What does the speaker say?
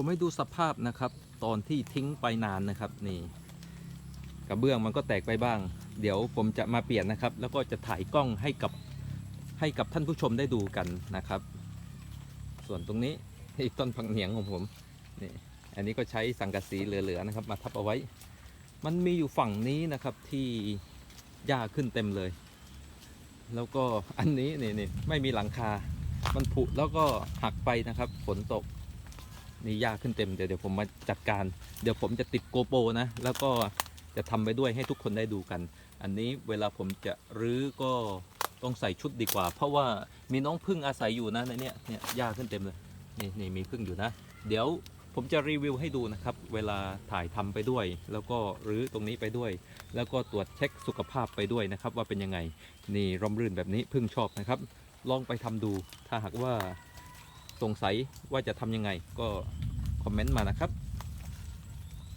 ผมให้ดูสภาพนะครับ ตอนที่ทิ้งไปนานนะครับนี่กระเบื้องมันก็แตกไปบ้าง เดี๋ยวผมจะมาเปลี่ยนนะครับ แล้วก็จะถ่ายกล้องให้กับให้กับท่านผู้ชมได้ดูกันนะครับ ส่วนตรงนี้อีกต้นผักเหนียงของผมนี่อันนี้ก็ใช้สังกะสีเหลือๆนะครับ มาทับเอาไว้ มันมีอยู่ฝั่งนี้นะครับที่หญ้าขึ้นเต็มเลย แล้วก็อันนี้นี่นี่ไม่มีหลังคา มันผุแล้วก็หักไปนะครับฝนตก นี่หญ้าขึ้นเต็มเดี๋ยวเดี๋ยวผมมาจัดการ เดี๋ยวผมจะติดโกโปนะ แล้วก็จะทำไปด้วยให้ทุกคนได้ดูกัน อันนี้เวลาผมจะรื้อก็ต้องใส่ชุดดีกว่า เพราะว่ามีน้องพึ่งอาศัยอยู่นะในเนี้ยเนี่ยหญ้าขึ้นเต็มเลยนี่นี่มีพึ่งอยู่นะ เดี๋ยวผมจะรีวิวให้ดูนะครับ เวลาถ่ายทำไปด้วย แล้วก็รื้อตรงนี้ไปด้วย แล้วก็ตรวจเช็คสุขภาพไปด้วยนะครับ ว่าเป็นยังไง นี่ร่มรื่นแบบนี้พึ่งชอบนะครับ ลองไปทำดู ถ้าหากว่า สงสัยว่าจะทำยังไงก็คอมเมนต์มานะครับ